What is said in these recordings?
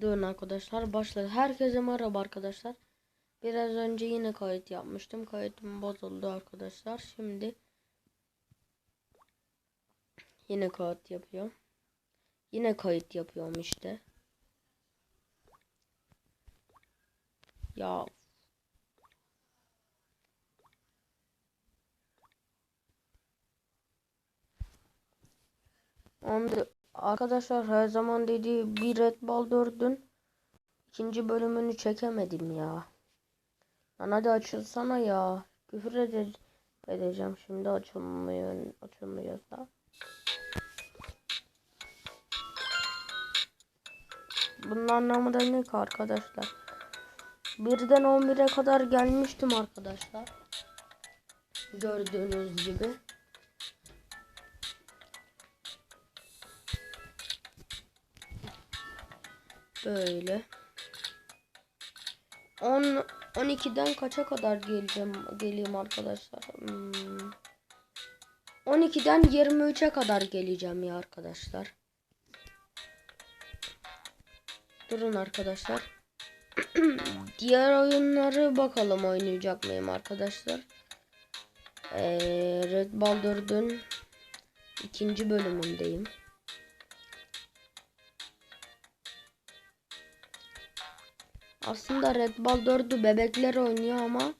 Durun arkadaşlar başladı. Herkese merhaba arkadaşlar. Biraz önce yine kayıt yapmıştım. Kayıtım bozuldu arkadaşlar. Şimdi yine kayıt yapıyorum. Yine kayıt yapıyorum işte. Ya Onda arkadaşlar her zaman dediği bir Red Ball 4'ün ikinci bölümünü çekemedim ya. Lan hadi açılsana ya. Küfür ede edeceğim şimdi açılmıyor açılmıyorsa. Bunun anlamı da ne ki arkadaşlar? Birden 11'e kadar gelmiştim arkadaşlar. Gördüğünüz gibi. Böyle. 10 12'den kaça kadar geleceğim geleyim arkadaşlar? Hmm. 12'den 23'e kadar geleceğim ya arkadaşlar. Durun arkadaşlar. Diğer oyunları bakalım oynayacak mıyım arkadaşlar? Ee, Red Ball 4'ün ikinci bölümündeyim. Aslında Red Ball 4'ü bebekler oynuyor ama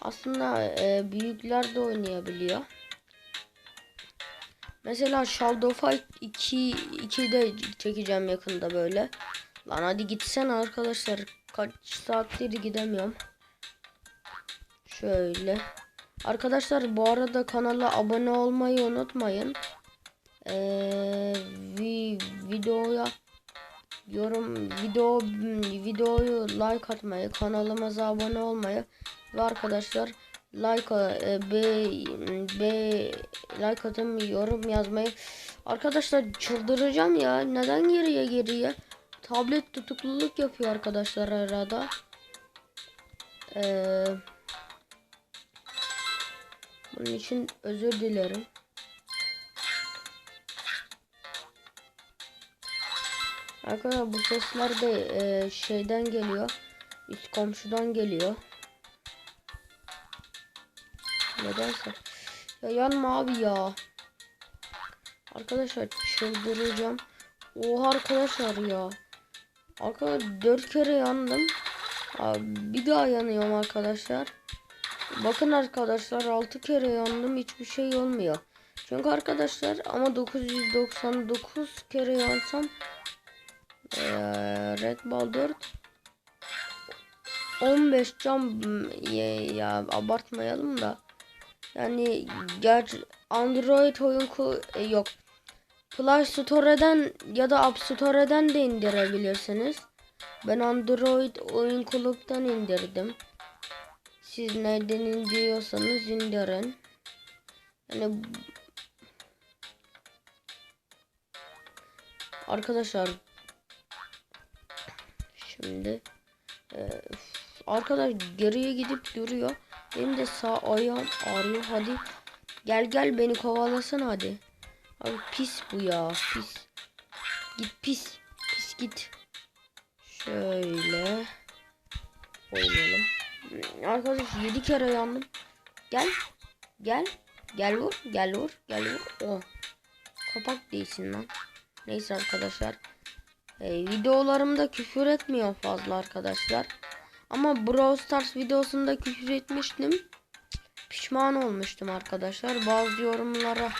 aslında e, büyükler de oynayabiliyor. Mesela Shadow Fight 2 2 de çekeceğim yakında böyle. Lan hadi gitsen arkadaşlar. Kaç saattir gidemiyorum. Şöyle. Arkadaşlar bu arada kanala abone olmayı unutmayın. Ee, vi, videoya yorum video videoyu like atmayı kanalımıza abone olmayı ve arkadaşlar like e, be, be like atın yorum yazmayı. Arkadaşlar çıldıracağım ya. Neden geriye geriye? Tablet tutukluluk yapıyor arkadaşlar arada. Ee, bunun için özür dilerim Arkadaşlar bu sesler de e, şeyden geliyor. Üst komşudan geliyor. Nedense. Ya yanma abi ya. Arkadaşlar çıldıracağım. Oha arkadaşlar ya. Arkadaşlar dört kere yandım. Abi, bir daha yanıyorum arkadaşlar. Bakın arkadaşlar 6 kere yandım hiçbir şey olmuyor. Çünkü arkadaşlar ama 999 kere yansam ee, Red Ball 4 15 cam ya, ya abartmayalım da yani ger Android oyun e, yok Play Store'den ya da App Store'den de indirebilirsiniz. Ben Android oyun kulüpten indirdim. Siz nereden indiriyorsanız indirin. Yani arkadaşlar Şimdi e, arkadaş geriye gidip duruyor. Benim de sağ ayağım ağrıyor. Hadi gel gel beni kovalasana hadi. Abi pis bu ya pis. Git pis. Pis git. Şöyle oynayalım. Arkadaş 7 kere yandım. Gel. Gel. Gel vur. Gel vur. Gel vur. Oh. Kapak değilsin lan. Neyse arkadaşlar. E, videolarımda küfür etmiyor fazla arkadaşlar. Ama Brawl Stars videosunda küfür etmiştim. Pişman olmuştum arkadaşlar. Bazı yorumlara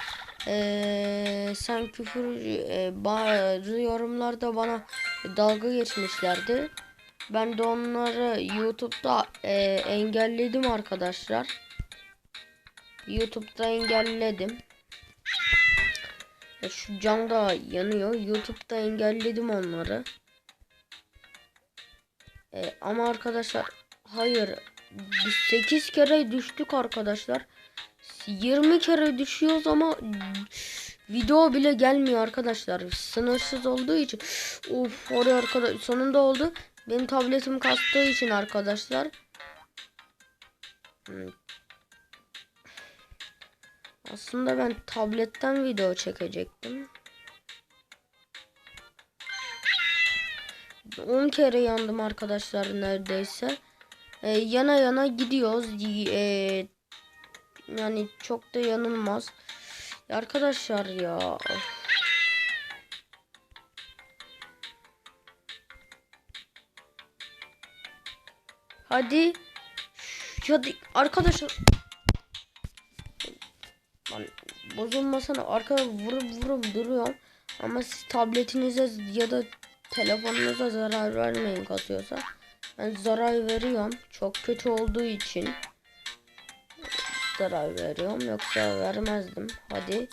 e, sen küfür e, bazı yorumlarda bana dalga geçmişlerdi. Ben de onları YouTube'da e, engelledim arkadaşlar. YouTube'da engelledim. Ya şu cam da yanıyor. YouTube'da engelledim onları. Ee, ama arkadaşlar hayır. Biz 8 kere düştük arkadaşlar. 20 kere düşüyoruz ama video bile gelmiyor arkadaşlar. Sınırsız olduğu için. Of oraya arkadaş sonunda oldu. Benim tabletim kastığı için arkadaşlar. Aslında ben tabletten video çekecektim. 10 kere yandım arkadaşlar neredeyse. Ee, yana yana gidiyoruz. Ee, yani çok da yanılmaz. Ya arkadaşlar ya. Hadi. Hadi arkadaşlar. Lan bozulmasana arkada vurup vurup duruyorum. Ama siz tabletinize ya da telefonunuza zarar vermeyin kasıyorsa. Ben zarar veriyorum. Çok kötü olduğu için zarar veriyorum. Yoksa vermezdim. Hadi.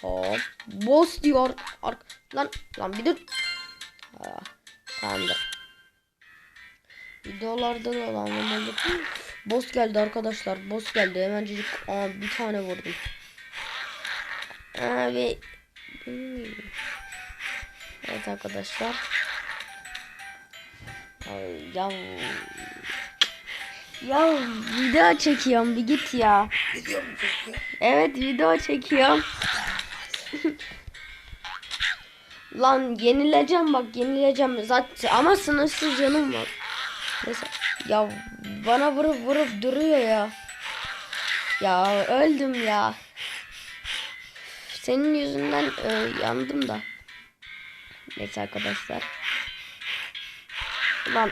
Hop. Boss diyor. Ar lan lan bir dur. Ha, tamamdır. Videolarda da lan. Boss geldi arkadaşlar. Boss geldi. Hemencik aa, bir tane vurdum. Abi. Hmm. Evet arkadaşlar. Ya ya video çekiyorum bir git ya. Evet video çekiyorum. Lan yenileceğim bak yenileceğim zaten ama sınırsız canım var. Mesela ya bana vurup vurup duruyor ya. Ya öldüm ya. Senin yüzünden e, yandım da. Neyse arkadaşlar. Lan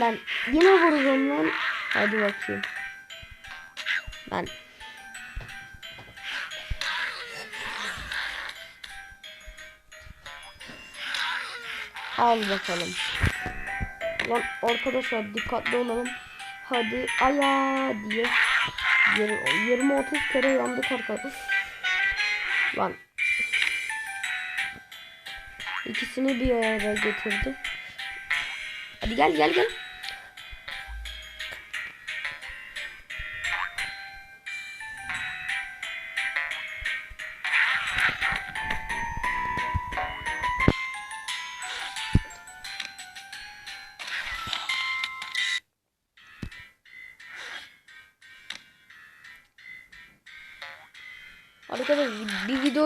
ben yine vururum lan. Hadi bakayım. Ben Al bakalım. Lan arkadaşlar dikkatli olalım. Hadi aya diye. 20-30 kere yandık arkadaşlar. Lan. İkisini bir araya getirdi. Hadi gel gel gel.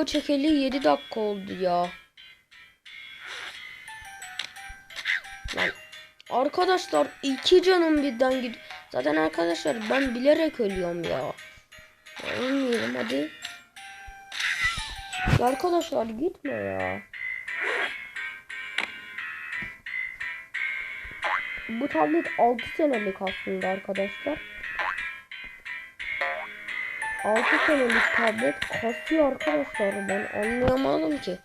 Video çekeli 7 dakika oldu ya. Lan arkadaşlar iki canım birden gidiyor. Zaten arkadaşlar ben bilerek ölüyorum ya. Ölmüyorum hadi. Arkadaşlar gitme ya. Bu tablet 6 senelik aslında arkadaşlar. 6 senelik tablet kasıyor arkadaşlar ben anlayamadım ki.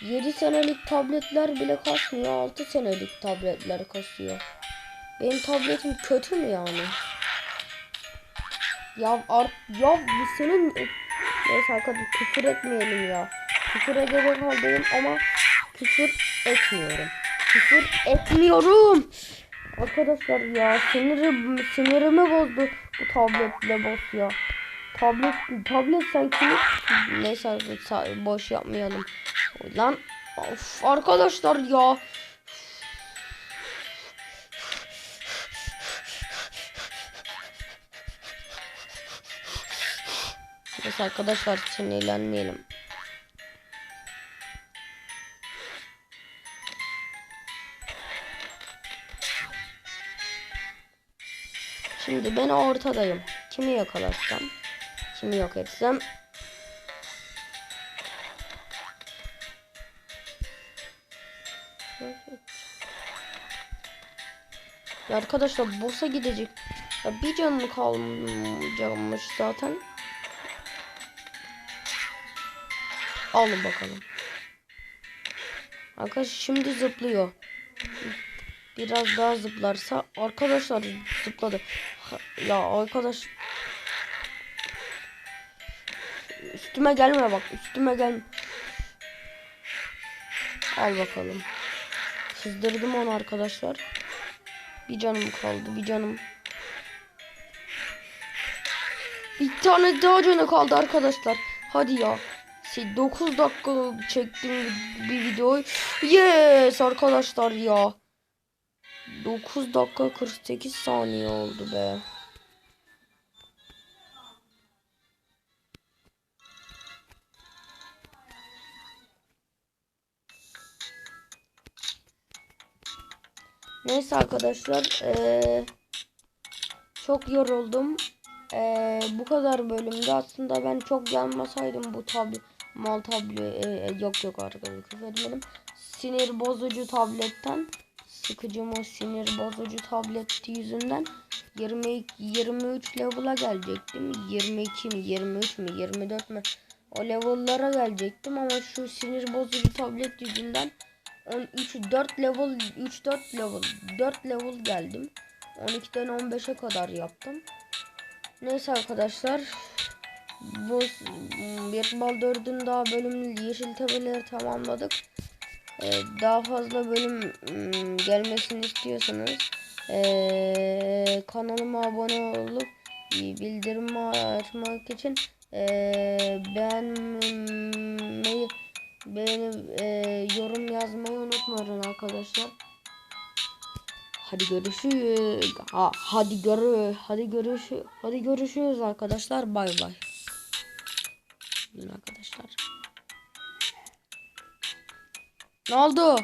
7 senelik tabletler bile kasmıyor 6 senelik tabletler kasıyor. Benim tabletim kötü mü yani? Ya ar ya bu senin neyse arkadaşlar küfür etmeyelim ya. Küfür edecek haldeyim ama küfür etmiyorum. Küfür etmiyorum. Arkadaşlar ya sinirim sinirimi bozdu bu tabletle boss ya. Tablet tablet sen kimi neyse boş yapmayalım. Lan of arkadaşlar ya. Neyse arkadaşlar sinirlenmeyelim. Şimdi ben ortadayım. Kimi yakalarsam, kimi yok etsem. Ya arkadaşlar boss'a gidecek. Ya bir canım kalmış zaten. Alın bakalım. Arkadaşlar şimdi zıplıyor. Biraz daha zıplarsa arkadaşlar zıpladı. Ya arkadaş üstüme gelme bak üstüme gel. Al bakalım. Kızdırdım onu arkadaşlar. Bir canım kaldı bir canım. Bir tane daha canı kaldı arkadaşlar. Hadi ya. 9 dakika çektim bir videoyu. Yes arkadaşlar ya. 9 dakika 48 saniye oldu be. Neyse arkadaşlar. eee, çok yoruldum. Eee, bu kadar bölümde aslında ben çok yanmasaydım bu tablo mal tablo eee, yok yok arkadaşlar küfür etmedim. Sinir bozucu tabletten sıkıcı mı sinir bozucu tablet yüzünden 20 23 level'a gelecektim. 22 mi 23 mi 24 mi o level'lara gelecektim ama şu sinir bozucu tablet yüzünden 13 4 level 3 4 level 4 level geldim. 12'den 15'e kadar yaptım. Neyse arkadaşlar bu bir bal 4'ün daha bölümü yeşil tepeleri tamamladık. Ee, daha fazla bölüm ım, gelmesini istiyorsanız ee, kanalıma abone olup bildirim açmak için ee, beğenmeyi beğenip ee, yorum yazmayı unutmayın arkadaşlar. Hadi görüşürüz. Ha, hadi görü hadi görüşü hadi görüşürüz arkadaşlar. Bay bay. Arkadaşlar. Ne oldu?